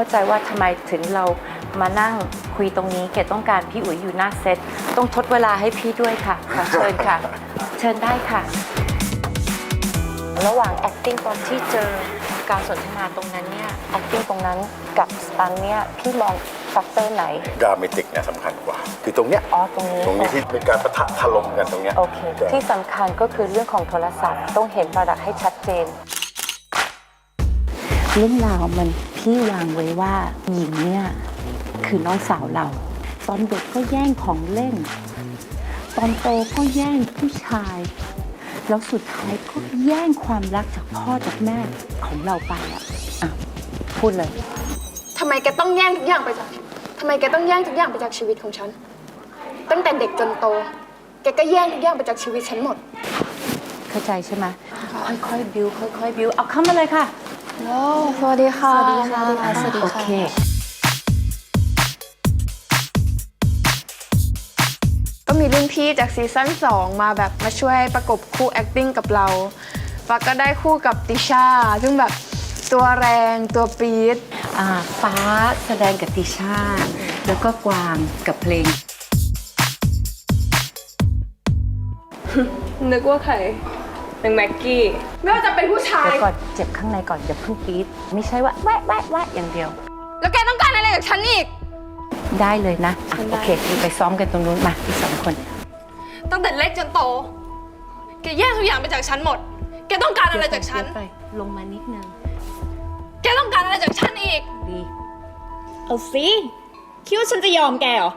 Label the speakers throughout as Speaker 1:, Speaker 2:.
Speaker 1: เข้าใจว่าทำไมถึงเรามานั่งคุยตรงนี้เกดต้องการพี่อุ๋ยอยู่หน้าเซตต้องทดเวลาให้พี่ด้วยค่ะขอเชิญค่ะ เชิญได้ค่ะ ระหว่าง acting ตอนที่เจอการสนทนาตรงนั้นเนี่ย acting ตรงนั้นกับสตันเนี่ยพี่มองแฟกเตอร์ไหน
Speaker 2: ดราเมติกเนี่ยสำคัญกว่า คือตรงเนี้ย
Speaker 1: อ๋อตรงนี้
Speaker 2: ตรงนี้ที่เป็นการปะทะถล่มกันตรงเนี้ย
Speaker 1: โอเค
Speaker 2: จะ
Speaker 1: ที่สำคัญก็คือเรื่องของโทรศัพท์ต้องเห็นระดับให้ชัดเจน เรื่องราวมันพี่วางไว้ว่าหญิงเนี่ยคือน้องสาวเรา ตอนเด็กก็แย่งของเล่น ตอนโตก็แย่งผู้ชาย แล้วสุดท้ายก็แย่งความรักจากพ่อจากแม่ของเราไปอะอะพูดเลย
Speaker 3: ทำไมแกต้องแย่งทุกอย่างไปจากทำไมแกต้องแย่งทุกอย่างไปจากชีวิตของฉัน ตั้งแต่เด็กจนโต แกก็แย่งทุกอย่างไปจากชีวิตฉันหมด
Speaker 1: เข้าใจใช่ไหมค่อยๆบิวค่อยๆบิวเอาเข้ามาเลยค่ะ
Speaker 3: โอ้ สวัสดีค่ะ
Speaker 4: สวัสดีค่ะสวัสดี
Speaker 1: โอ
Speaker 4: ค่ะ
Speaker 1: เค
Speaker 3: ก็มีรุ่นพี่จากซีซั่น2 มาแบบมาช่วยประกบคู่ acting กับเราฟ้าก็ได้คู่กับติชา ซึ่งแบบตัวแรงตัวปี๊ด
Speaker 1: อ่าฟ้าแสดงกับติชา แล้วก็กวางกับเพลง
Speaker 5: นึกว่าใคร นางแม็กกี้
Speaker 3: ไม่ว่าจะเป็นผู้ชาย
Speaker 1: เดี๋ยวก่อนเจ็บข้างในก่อนอย่าเพิ่งปี๊ดไม่ใช่ว่าแวะแวะแวะอย่างเดียว
Speaker 3: แล้วแกต้องการอะไรจากฉันอีก
Speaker 1: ได้เลยนะอะโอเคไปซ้อมกันตรงนู้นมาที่สองคน
Speaker 5: ตั้งแต่เล็กจนโต แกแย่งทุกอย่างไปจากฉันหมด แกต้องการอะไรจากฉัน
Speaker 1: เดี๋ยวไปลงมานิดนึง
Speaker 5: แกต้องการอะไรจากฉันอีก
Speaker 1: ดี
Speaker 4: เอาสิ คิดว่าฉันจะยอมแกเหรอ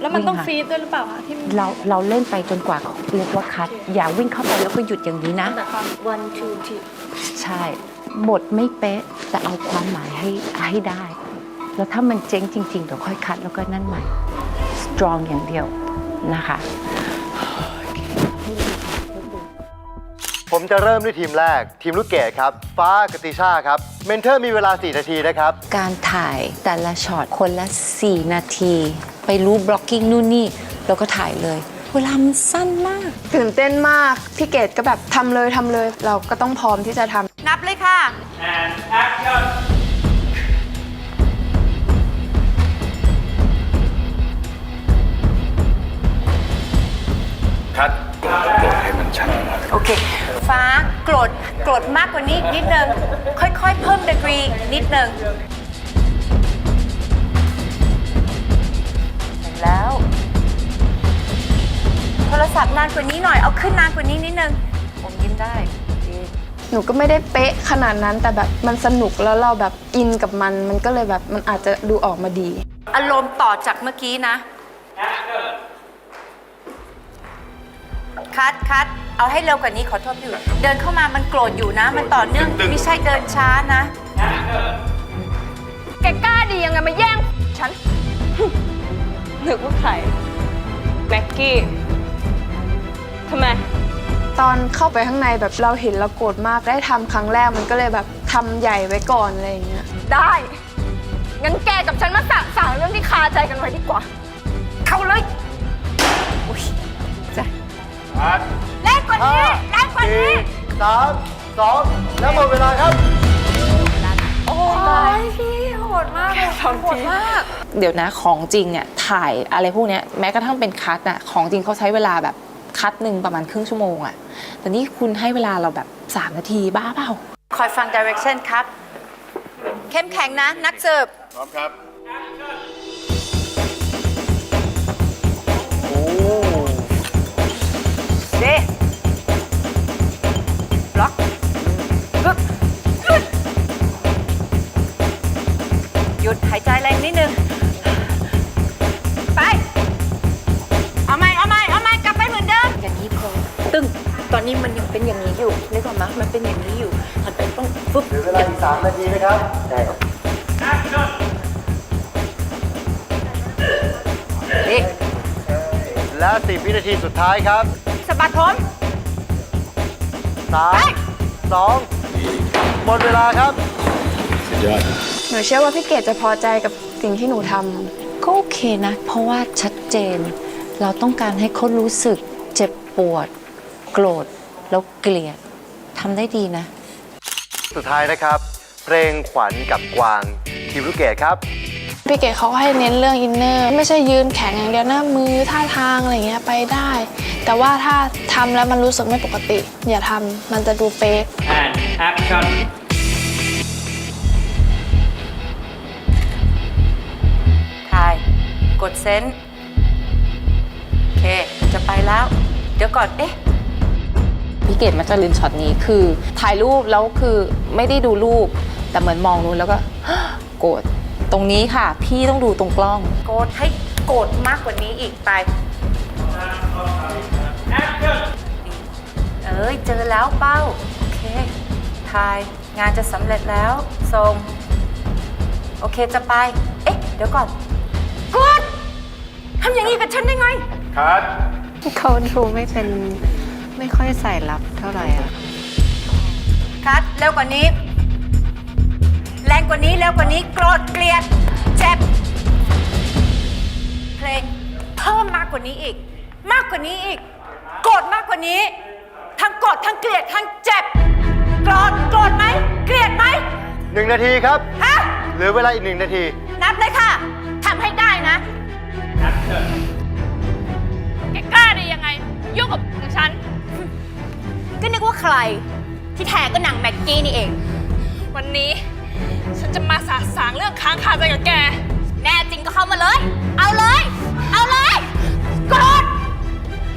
Speaker 5: แล้วมันต้อง
Speaker 1: วิ่งค่ะ
Speaker 5: ฟรีดด้วยหรือเปล่าคะที่
Speaker 1: เราเราเล่นไปจนกว่าเขาเรียกว่าคัด อย่าวิ่งเข้าไปแล้วก็หยุดอย่างนี้นะ
Speaker 5: one two three
Speaker 1: ใช่ บทไม่เป๊ะแต่เอาความหมายให้ให้ได้ แล้วถ้ามันเจ๊งจริงๆเดี๋ยวค่อยคัดแล้วก็นั่นใหม่ strong อย่างเดียวนะคะ
Speaker 6: ผมจะเริ่มด้วยทีมแรก ทีมลูกเกดครับ ฟ้ากบติชาครับ เมนเทอร์มีเวลา 4 นาทีนะครับ
Speaker 1: การถ่ายแต่ละช็อตคนละ 4 นาที ไปรู้ blocking นู่นนี่แล้วก็ถ่ายเลย เวลามันสั้นมาก
Speaker 3: ตื่นเต้นมาก พี่เกดก็แบบทำเลยทำเลย เราก็ต้องพร้อมที่จะทำ
Speaker 1: นับเลยค่ะ
Speaker 2: คัดโกรธให้มันชัด
Speaker 1: โอเค ฟ้าโกรธโกรธมากกว่านี้อีกนิดนึง ค่อยๆ เพิ่มดีกรีนิดนึง แล้ว โทรศัพท์นานกว่านี้หน่อยเอาขึ้นนานกว่านี้นิดนึง ผมยิ้มได้ดี
Speaker 3: หนูก็ไม่ได้เป๊ะขนาดนั้นแต่แบบมันสนุกแล้วเราแบบอินกับมัน มันก็เลยแบบมันอาจจะดูออกมาดี
Speaker 1: อารมณ์ต่อจากเมื่อกี้นะ คัดคัดเอาให้เร็วกว่านี้ขอโทษพี่อุ๋ยเดินเข้ามามันโกรธอยู่นะ มันต่อเนื่องไม่ใช่เดินช้านะ
Speaker 3: แกกล้าดียังไงมาแย่งฉัน
Speaker 5: นึกว่าใครแม็กกี้ทำไม
Speaker 3: ตอนเข้าไปข้างในแบบเราเห็นเราโกรธมากได้ทำครั้งแรกมันก็เลยแบบทำใหญ่ไว้ก่อนอะไรอย่างเงี้ย
Speaker 5: ได้ งั้นแกกับฉันมาสะสางเรื่องที่คาใจกันไว้ดีกว่า
Speaker 1: เข้าเลยอุ้ยจ้ะ
Speaker 6: แรงกว่านี้แรงกว่านี้ สามสองแล้วหมดเวลาครับ
Speaker 4: เดี๋ยวนะของจริงเนี่ยถ่ายอะไรพวกเนี้ยแม้กระทั่งเป็นคัดอะของจริงเขาใช้เวลาแบบคัดหนึ่งประมาณครึ่งชั่วโมงอะแต่นี่คุณให้เวลาเราแบบ 3 นาทีบ้าเปล่า
Speaker 1: คอยฟัง direction ครับ เข้มแข็งนะ นักเสิร์ฟ
Speaker 2: พร้อมครับ
Speaker 1: ใจแรงนิดนึง ไป เอาใหม่เอาใหม่เอาใหม่กลับไปเหมือนเดิม อย่างนี้พอตึ้งตอนนี้มันยังเป็นอย่างนี้อยู่นึกออกไหมมันเป็นอย่างนี้อยู่ถัดไปต้องฟึบ
Speaker 6: เหลือเวลาอีก3นาทีนะครับได้ครับ
Speaker 1: นี่
Speaker 6: และ10วินาทีสุดท้ายครับ
Speaker 1: สะบัดผม
Speaker 6: 3 2หมดเวลาครับ
Speaker 2: สุดยอด
Speaker 3: หนูเชื่อว่าพี่เกดจะพอใจกับสิ่งที่หนูทำ
Speaker 1: ก็โอเคนะ เพราะว่าชัดเจน เราต้องการให้เขารู้สึกเจ็บปวด โกรธ แล้วเกลียดทำได้ดีนะ
Speaker 6: สุดท้ายนะครับ เพลงขวัญกับกวางทีทีมลูกเกดครับ
Speaker 7: พี่เก๋เขาก็ให้เน้นเรื่องอินเนอร์ไม่ใช่ยืนแข็งอย่างเดียวหน้ามือท่าทางอะไรเงี้ยไปได้ แต่ว่าถ้าทำแล้วมันรู้สึกไม่ปกติ อย่าทำมันจะดูเฟก
Speaker 8: and action
Speaker 9: ดเซนต์โอเค จะไปแล้ว เดี๋ยวก่อนเอ๊ะ
Speaker 4: พี่เกดมักจะลืมช็อตนี้คือ ถ่ายรูปแล้วคือไม่ได้ดูรูป แต่เหมือนมองนู้นแล้วก็ โกรธตรงนี้ค่ะ พี่ต้องดูตรงกล้อง
Speaker 9: โกรธให้โกรธมากกว่านี้อีกไป เอ้ย เจอแล้วเป้า โอเคทายงานจะสำเร็จแล้วส่งโอเคจะไป เอ๊ะ เดี๋ยวก่อนกด ทำอย่างนี้กับฉันได้ไง
Speaker 10: คัด
Speaker 1: เขาดูไม่เป็นไม่ค่อยใส่รับเท่าไหร่อะ
Speaker 9: คัดเร็วกว่านี้ แรงกว่านี้เร็วกว่านี้โกรธเกลียด เจ็บ เพลงเพิ่มมากกว่านี้อีก มากกว่านี้อีก โกรธมากกว่านี้ ทั้งโกรธทั้งเกลียดทั้งเจ็บ โกรธโกรธไหมเกลียดไหม
Speaker 6: หนึ่งนาทีครับ
Speaker 9: ฮะ
Speaker 6: เหลือเวลาอีกหนึ่งนาที
Speaker 9: นับเลยค่ะทำให้ได้นะ
Speaker 5: แกกล้าได้ยังไงยุ่งกับของฉัน
Speaker 9: ก็นึกว่าใคร ที่แท้ก็หนังแม็กกี้นี่เอง
Speaker 5: วันนี้ ฉันจะมาสาสางเรื่องค้างคาใจกับแก
Speaker 9: แน่จริงก็เข้ามาเลย เอาเลย เอาเลยโกรธ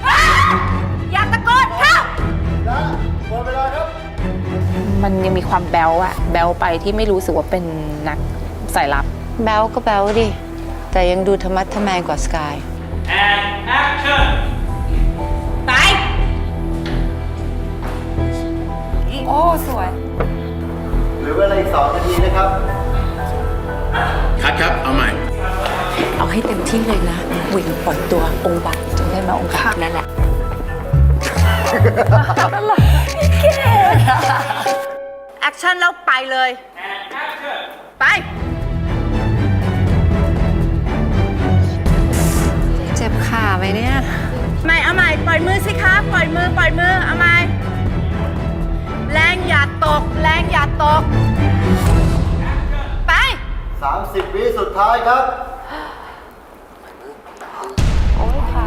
Speaker 9: อ้าอย่าตะโกนเข้า
Speaker 4: มันยังมีความแบลอะแบลไปที่ไม่รู้สึกว่าเป็นนักสายลับ
Speaker 1: แบลก็แบลดิ แต่ยังดูธรรมะทแมงกว่าสกาย
Speaker 8: and action
Speaker 9: ไป
Speaker 4: โอ้ สวย
Speaker 6: เหลือเวลาอีกสองนาทีนะครับ
Speaker 10: คัดครับ เอาใหม่
Speaker 9: เอาให้เต็มที่เลยนะหวิ่งปล่อยตัวองค์บากจนได้มาองค์บากนั่นแหละแอคชั่นแล้วไปเลย ไป
Speaker 1: ไหมเนี่ย
Speaker 9: ไม่เอาใหม่ปล่อยมือสิคะปล่อยมือปล่อยมือเอาใหม่แรงอย่าตก แรงอย่าตก ไป
Speaker 6: 30 วิสุดท้ายครับ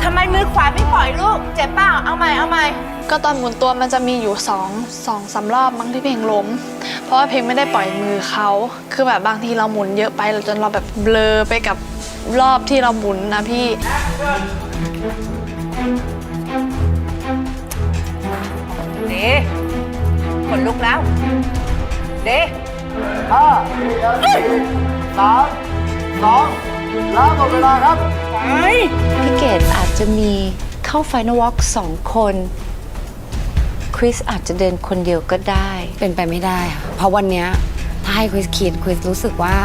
Speaker 9: ทำไมมือขวาไม่ปล่อยลูก เจ็บเปล่าเอาใหม่เอาใหม่
Speaker 7: ก็ตอนหมุนตัวมันจะมีอยู่สองสองสามรอบมั้งที่เพลงล้ม เพราะว่าเพลงไม่ได้ปล่อยมือเขา คือแบบบางทีเราหมุนเยอะไปเราจนเราแบบเบลอไปกับรอบที่เราหมุนนะพี่
Speaker 9: เดขนลุกแล้ว เดเออ
Speaker 6: สามสองแล้วหมดเวลาครับ
Speaker 1: พี่เกดอาจจะมีเข้าไฟนอลวอล์กสองคน คริสอาจจะเดินคนเดียวก็ได้
Speaker 11: เป็นไปไม่ได้ค่ะเพราะวันเนี้ยถ้าให้คริสคิดคริสรู้สึกว่า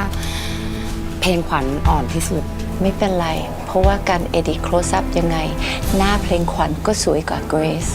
Speaker 11: เพลงขวัญอ่อนที่สุด
Speaker 1: ไม่เป็นไรเพ ราะว่าการเอดิโครซับยังไง หน้าเพลงขวัญก็สวยกว่าเกรซ